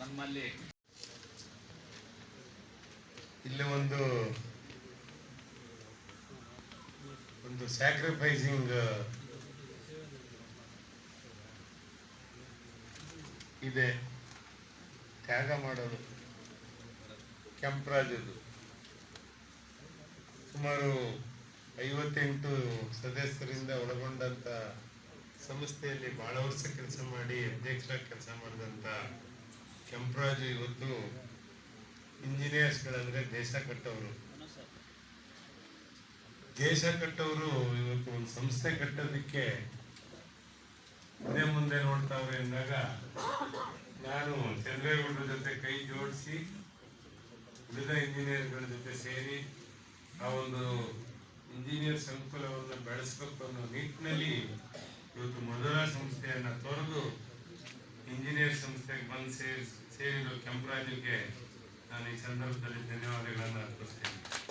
ನಮ್ಮಲ್ಲಿ ಇಲ್ಲಿ ಒಂದು ಒಂದು ಸ್ಯಾಕ್ರಿಫೈಸಿಂಗ್ ಇದೆ. ತ್ಯಾಗ ಮಾಡೋದು. ಕೆಂಪರಾಜದು ಸುಮಾರು ಐವತ್ತೆಂಟು ಸದಸ್ಯರಿಂದ ಒಳಗೊಂಡಂತ ಸಂಸ್ಥೆಯಲ್ಲಿ ಬಹಳ ವರ್ಷ ಕೆಲಸ ಮಾಡಿ ಅಧ್ಯಕ್ಷ ಕೆಲಸ ಮಾಡಿದಂಥ ಕೆಂಪರಾಜು ಇವತ್ತು ಇಂಜಿನಿಯರ್ಸ್ಗಳಂದ್ರೆ ದೇಶ ಕಟ್ಟವರು ದೇಶ ಕಟ್ಟವರು ಇವತ್ತು ಒಂದು ಸಂಸ್ಥೆ ಕಟ್ಟೋದಕ್ಕೆ ಮುಂದೆ ಮುಂದೆ ನೋಡ್ತಾವ್ರೆ ಅಂದಾಗ ನಾನು ಚಂದ್ರೇಗೌಡರ ಜೊತೆ ಕೈ ಜೋಡಿಸಿ ಉಳಿದ ಇಂಜಿನಿಯರ್ಗಳ ಜೊತೆ ಸೇರಿ ಆ ಒಂದು ಇಂಜಿನಿಯರ್ ಸಂಕುಲವನ್ನು ಬೆಳೆಸಬೇಕು ಅನ್ನೋ ನಿಟ್ಟಿನಲ್ಲಿ ಇವತ್ತು ಮಧುರಾ ಸಂಸ್ಥೆಯನ್ನ ತೊರೆದು ಇಂಜಿನಿಯರ್ ಸಂಸ್ಥೆಗೆ ಬಂದು ಸೇರಿ, ಸೇರಿರೋ ಕೆಂಪರಾಜಿಗೆ ನಾನು ಈ ಸಂದರ್ಭದಲ್ಲಿ ಧನ್ಯವಾದಗಳನ್ನು ಅರ್ಪಿಸ್ತೇನೆ.